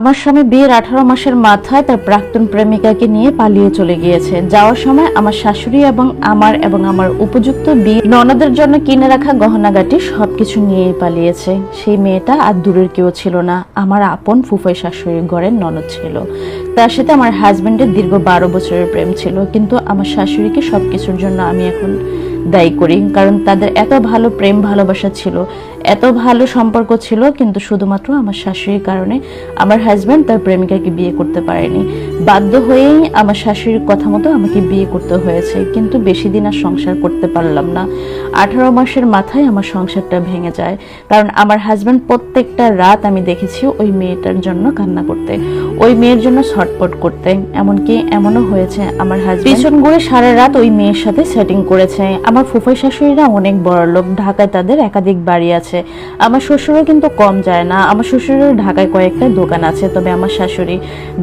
আমার স্বামী বিয়ের আঠারো মাসের মাথায় তার প্রাক্তন প্রেমিকাকে নিয়ে পালিয়ে চলে গিয়েছে যাওয়ার সময় আমার শাশুড়ি এবং আমার এবং আমার উপযুক্ত বিয়ে ননদের জন্য কিনে রাখা গহনাগাটি সবকিছু নিয়েই পালিয়েছে। সেই মেয়েটা আর দূরের কেউ ছিল না। আমার আপন ফুফাই শাশুড়ির ঘরের ননদ ছিল। তার সাথে আমার হাজব্যান্ডের দীর্ঘ বারো বছরের প্রেম ছিল। কিন্তু আমার শাশুড়িকে সব কিছুর জন্য আমি এখন দায়ী করি। কারণ তাদের এত ভালো প্রেম ভালোবাসা ছিল। এত ভালো সম্পর্ক ছিল, কিন্তু শুধুমাত্র আমার শাশুড়ির কারণে আমার হাজব্যান্ড তার প্রেমিকাকে বিয়ে করতে পারেনি। বাধ্য হয়েই আমার শাশুড়ির কথা মতো আমাকে বিয়ে করতে হয়েছে, কিন্তু বেশি দিন আর সংসার করতে পারলাম না। আঠারো মাসের মাথায় আমার সংসারটা ভেঙে যায়, কারণ আমার হাজব্যান্ড প্রত্যেকটা রাত আমি দেখেছি ওই মেয়েটার জন্য কান্না করতে, ওই মেয়ের জন্য ছটপট করতে। এমনকি এমনও হয়েছে, আমার হাজব্যান্ড পিছন ঘুরে সারা রাত ওই মেয়ের সাথে সেটিং করেছে। আমার ফুফাই শাশুড়িরা অনেক বড় লোক ঢাকায় তাদের একাধিক বাড়ি আছে। আমার শ্বশুরও কিন্তু কম যায় না। আমার শ্বশুরের ঢাকায় কয়েকটা দোকান আছে, তবে আমার শাশুড়ি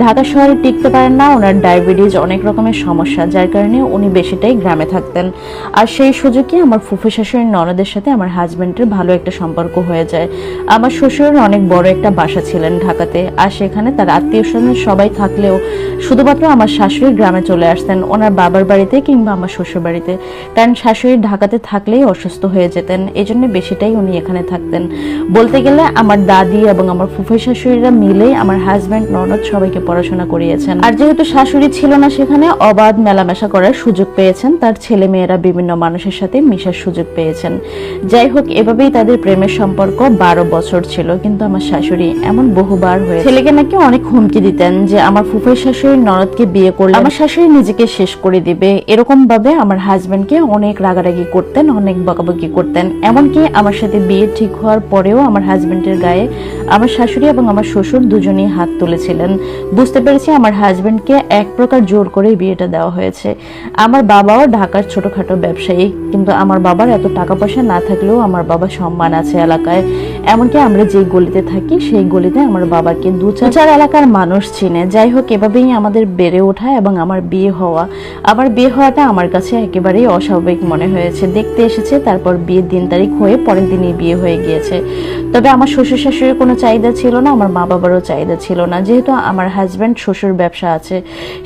ঢাকা শহরে টিকতে পারেন না। ওনার ডায়াবেটিস অনেক রকমের সমস্যা, যার কারণে উনি বেশিটাই গ্রামে থাকতেন। আর সেই সুযোগে আমার ফুফু শাশুড়ির ননদের সাথে আমার হাজবেন্ডের ভালো একটা সম্পর্ক হয়ে যায়। আমার শ্বশুরের অনেক বড় একটা বাসা ছিলেন ঢাকাতে, আর সেখানে তার আত্মীয় স্বজন সবাই থাকলেও শুধুমাত্র আমার শাশুড়ি গ্রামে চলে আসতেন, ওনার বাবার বাড়িতে কিংবা আমার শ্বশুর বাড়িতে কারণ শাশুড়ি ঢাকাতে থাকলেই অসুস্থ হয়ে যেতেন এই জন্য বেশিটাই উনি এখানে থাকতেন। বলতে গেলে আমার দাদি এবং আমার ফুফাই শাশুড়িরা মিলেই আমার হাজব্যান্ড ননদ সবাইকে পড়াশোনা করিয়েছেন। আর যেহেতু শাশুড়ি ছিল না সেখানে, অবাধ মেলামেশা করার সুযোগ পেয়েছেন। তার ছেলে মেয়েরা বিভিন্ন মানুষের সাথে মিশার সুযোগ পেয়েছেন। যাই হোক, এভাবেই তাদের প্রেমের সম্পর্ক বারো বছর ছিল। কিন্তু আমার শাশুড়ি এমন বহুবার হয়ে ছেলেকে নাকি অনেক হুমকি দিতেন যে আমার ফুফাই শাশুড়ির ননদকে বিয়ে করলে আমার শাশুড়ি নিজেকে শেষ করে দিবে। এরকম ভাবে আমার হাজবেন্ডকে অনেক রাগারাগি করতেন, অনেক বকাবকি করতেন। এমনকি আমার সাথে বিয়ে ঠিক হওয়ার পরেও আমার হাজবেন্ডের গায়ে আমার শাশুড়ি এবং আমার শ্বশুর দুজনেই হাত তুলেছিলেন। বুঝতে পেরেছি আমার হাজবেন্ডকে এক প্রকার জোর করে বিয়েটা দেওয়া হয়েছে। আমার বাবাও ঢাকার ছোটখাটো ব্যবসায়ী, কিন্তু আমার বাবার এত টাকা পয়সা না থাকলেও আমার বাবা সম্মান আছে এলাকায়। এমনকি আমরা যেই গলিতে থাকি, সেই গলিতে আমার বাবাকে দু চার এলাকার মানুষ চিনে। যাই হোক, এভাবেই আমাদের বেড়ে ওঠা এবং আমার বিয়ে হওয়া। আমার বিয়ে হওয়াটা আমার কাছে একেবারেই অস্বাভাবিক মনে হয়েছে। দেখতে এসেছে, তারপর বিয়ের দিন তারিখ হয়ে পরের দিনই বিয়ে হয়ে গিয়েছে। তবে আমার শ্বশুর শাশুড়ির কোনো চাহিদা ছিল না, আমার মা বাবারও চাহিদা ছিল না। যেহেতু আমার হাজব্যান্ড শ্বশুর ব্যবসা আছে,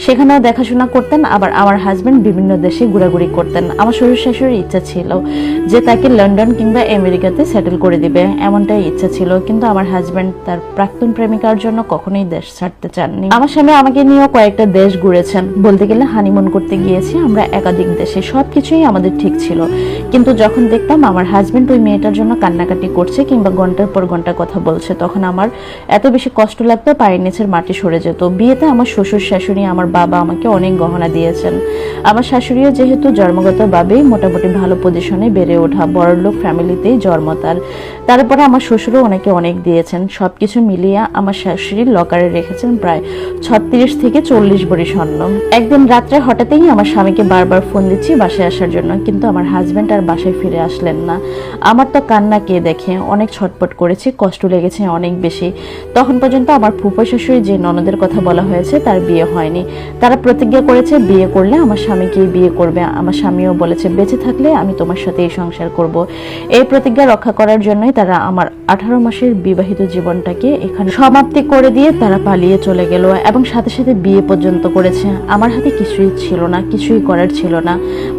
সেখানেও দেখাশোনা করতেন, আবার আমার হাজব্যান্ড বিভিন্ন দেশে ঘোরাঘুরি করতেন। আমার শ্বশুর শাশুড়ির ইচ্ছা ছিল যে তাকে লন্ডন কিংবা আমেরিকাতে সেটেল করে দিবে, এমনটাই ইচ্ছা ছিল। কিন্তু আমার হাজব্যান্ড তার প্রাক্তন প্রেমিকার জন্য কখনোই দেশ ছাড়তে চাননি। আমার স্বামী আমাকে নিয়েও কয়েকটা দেশ ঘুরেছেন। বলতে গেলে হানিমুন করতে গিয়েছি, আমরা একাধিক দেশে। সবকিছুই আমাদের ঠিক ছিল। কিন্তু যখন দেখতাম আমার হাজব্যান্ড ওই মেয়েটার জন্য কান্নাকাটি করছে কিংবা ঘণ্টার পর ঘণ্টা কথা বলছে, তখন আমার এত বেশি কষ্ট লাগতো পায়ের নিচের মাটি সরে যেত। বিয়েতে আমার শ্বশুর, শাশুড়ি, আমার বাবা আমাকে অনেক গহনা দিয়েছেন। আমার শাশুড়িও যেহেতু জন্মগতভাবেই মোটামুটি ভালো পজিশনে বেড়ে ওঠা, বড়লোক ফ্যামিলিতেই জন্ম তার। তারপরে আমার শ্বশুরও ওনাকে অনেক দিয়েছেন। সব কিছু মিলিয়ে আমার শাশুড়ির লকারে রেখেছেন প্রায় ছত্রিশ থেকে চল্লিশ ভরি স্বর্ণ। একদিন রাত্রে হঠাৎই আমার স্বামীকে বারবার ফোন দিচ্ছি বাসায় আসার জন্য, কিন্তু আমার হাজব্যান্ড আর বাসায় ফিরে আসলেন না। আমার তো কান্না কে দেখে অনেক ছটপট করেছি, কষ্ট লেগেছে অনেক বেশি। তখন পর্যন্ত আমার ফুফা শাশুড়ি যে ননদের কথা বলা হয়েছে, তার বিয়ে হয়নি। তারা প্রতিজ্ঞা করেছে, বিয়ে করলে আমার স্বামীকেই বিয়ে করবে। আমার স্বামীও বলেছে, বেঁচে থাকলে আমি তোমার সাথে এই সংসার করব। এই প্রতিজ্ঞা রক্ষা করার জন্যই তারা আমার আঠারো মাসের বিবাহিত জীবনটাকে এখানে সমাপ্তি করে দিয়ে তারা পালিয়ে চলে গেল এবং সাথে সাথে বিয়ে পর্যন্ত করেছে। আমার হাতে কিছুই ছিল না, কিছুই করার ছিল না।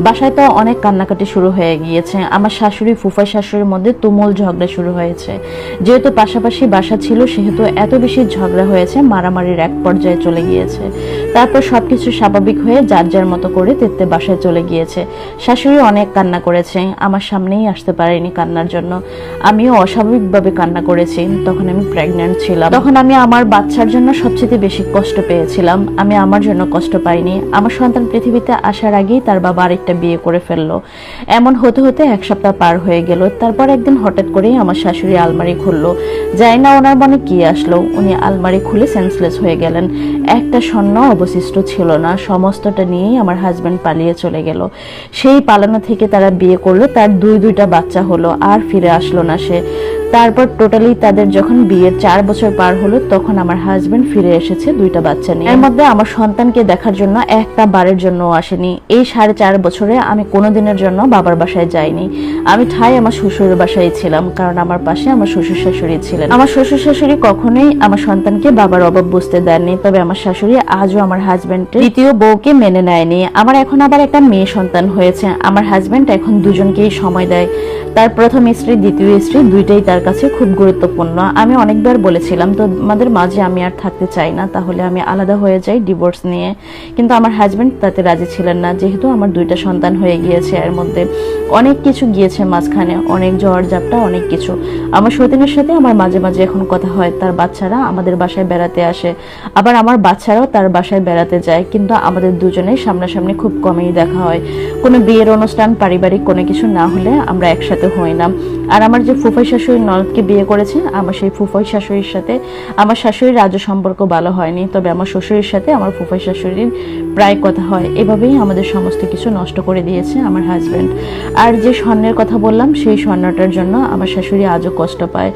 বাসায় তো অনেক কান্নাকাটি শুরু হয়ে গিয়েছে। আমার শাশুড়ি ফুফাই শাশুড়ির মধ্যে তুমুল ঝগড়া শুরু হয়েছে। যেহেতু পাশাপাশি বাসা ছিল, সেহেতু এত বেশি ঝগড়া হয়েছে, মারামারির এক পর্যায়ে চলে গিয়েছে। তারপর সবকিছু স্বাভাবিক হয়ে যার যার মতো করে তেত্তে বাসায় চলে গিয়েছে। শাশুড়ি অনেক কান্না করেছে, আমার সামনেই আসতে পারেনি কান্নার জন্য। আমিও অস্বাভাবিকভাবে কান্না করেছি, তখন আমি প্রেগন্যান্ট ছিলাম। তখন আমি আমার বাচ্চার জন্য সবচেয়ে বেশি কষ্ট পেয়েছিলাম। আমি আমার জন্য কষ্ট পাইনি। আমার সন্তান পৃথিবীতে আসার আগেই তার বাবা আরেকটা বিয়ে করে ফেলল। এমন হতে হতে এক সপ্তাহ পার হয়ে গেল। তারপর একদিন হঠাৎ করেই আমার শাশুড়ি আলমারি খুললো। যাই না ওনার মনে কি আসলো। উনি আলমারি খুলে সেন্সলেস হয়ে গেলেন। একটা স্বর্ণ অবশিষ্ট ছিল না। সমস্তটা নিয়েই আমার হাজব্যান্ড পালিয়ে চলে গেল। সেই পালানো থেকে তারা বিয়ে করল। তার দুই দুইটা বাচ্চা হলো। আর ফিরে আসলো না সে। তারপর টোটালি তাদের যখন বিয়ের চার বছর পার হলো, তখন আমার হাজবেন্ড ফিরে এসেছে দুইটা বাচ্চা নিয়ে। এর মধ্যে আমার সন্তানকে দেখার জন্য একটা বারের জন্য আসেনি। এই সাড়ে চার বছরে আমি কোনোদিনের জন্য বাবার বাসায় যাইনি। আমি ঠাই আমার শ্বশুরের বাসায় ছিলাম, কারণ আমার পাশে আমার শ্বশুর শাশুড়ি ছিলেন। আমার শ্বশুর শাশুড়ি কখনোই আমার সন্তানকে বাবার অভাব বুঝতে দেননি, তবে আমার শাশুড়ি আজও আমার হাজবেন্ডের দ্বিতীয় বউকে মেনে নেয়নি। আমার এখন আবার একটা মেয়ে সন্তান হয়েছে। আমার হাজবেন্ড এখন দুজনকেই সময় দেয়। তার প্রথম স্ত্রী, দ্বিতীয় স্ত্রী, দুইটাই তার কাছে খুব গুরুত্বপূর্ণ। আমি অনেকবার বলেছিলাম তো আমাদের মাঝে আমি আর থাকতে চাই না, তাহলে আমি আলাদা হয়ে যাই ডিভোর্স নিয়ে। কিন্তু আমার হাজবেন্ড তাতে রাজি ছিলেন না, যেহেতু আমার দুইটা সন্তান হয়ে গিয়েছে এর মধ্যে। অনেক কিছু গিয়েছে মাঝখানে, অনেক ঝড় ঝাপটা, অনেক কিছু। আমার সতীনের সাথে আমার মাঝে মাঝে এখন কথা হয়, তার বাচ্চারা আমাদের বাসায় বেড়াতে আসে। আবার আমার বাচ্চারাও তার বাসায় বেড়াতে যায়, কিন্তু আমাদের দুজনেই সামনাসামনি খুব কমই দেখা হয়। কোনো বিয়ের অনুষ্ঠান, পারিবারিক কোনো কিছু না হলে আমরা একসাথে হই না। আর আমার যে ফুফাই শাশুড়ি ননদকে বিয়ে করেছে আমার সেই ফুফাই শাশুড়ির সাথে। আমার শাশুড়ির রাজ্য সম্পর্ক ভালো হয়নি, তবে আমার শ্বশুরের সাথে আমার ফুফাই শাশুড়ির প্রায় কথা হয়। এভাবেই আমাদের সমস্ত কিছু নষ্ট করে দিয়েছে আমার হাজব্যান্ড আর যে স্বর্ণের কথা বললাম, সেই স্বর্ণটার জন্য আমার শাশুড়ি আজও কষ্ট পায়।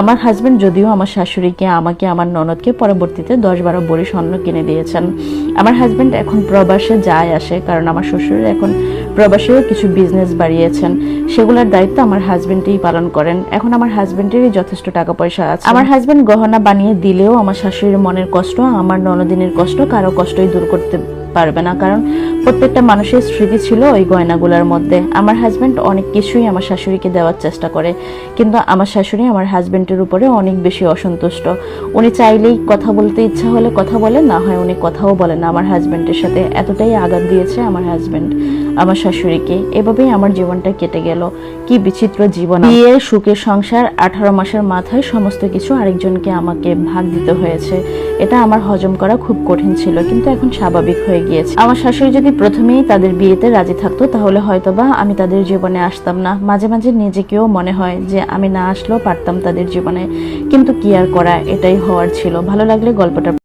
আমার হাজব্যান্ড যদিও আমার শাশুড়িকে, আমাকে, আমার ননদকে পরবর্তীতে দশ বারো বড়ি স্বর্ণ কিনে দিয়েছেন। আমার হাজব্যান্ড এখন প্রবাসে যায় আসে, কারণ আমার শ্বশুর এখন প্রবাসেও কিছু বিজনেস বাড়িয়েছেন। সেগুলোর দায়িত্ব আমার হাজব্যান্ডই পালন করেন। এখন আমার হাজব্যান্ডেরই যথেষ্ট টাকা পয়সা আছে। আমার হাজব্যান্ড গহনা বানিয়ে দিলেও আমার শাশুড়ির মনের কষ্ট, আমার ননদিনের কষ্ট, কারও কষ্টই দূর করতে পারবে না, কারণ প্রত্যেকটা মানুষের স্মৃতি ছিল ওই গয়নাগুলোর মধ্যে। আমার হাজবেন্ড অনেক কিছুই আমার শাশুড়িকে দেওয়ার চেষ্টা করে, কিন্তু আমার শাশুড়ি আমার হাজবেন্ডের উপরে অনেক বেশি অসন্তুষ্ট। উনি চাইলেই কথা বলতে ইচ্ছা হলে কথা বলে না হয় উনি কথাও বলে না। আমার হাজবেন্ডের সাথে এতটাই আঘাত দিয়েছে আমার হাজবেন্ড আমার শাশুড়িকে। এভাবেই আমার জীবনটা কেটে গেল। কি বিচিত্র জীবন। বিয়ে সুখের সংসার, আঠারো মাসের মাথায় সমস্ত কিছু আরেকজনকে আমাকে ভাগ দিতে হয়েছে। এটা আমার হজম করা খুব কঠিন ছিল, কিন্তু এখন স্বাভাবিক হয়ে গিয়েছে। আমার শাশুড়ি যদি প্রথমেই তাদের বিয়েতে রাজি থাকতো, তাহলে হয়তোবা আমি তাদের জীবনে আসতাম না। মাঝে মাঝে নিজেকেও মনে হয় যে আমি না আসলেও পারতাম তাদের জীবনে। কিন্তু কি আর করা, এটাই হওয়ার ছিল। ভালো লাগলে গল্পটা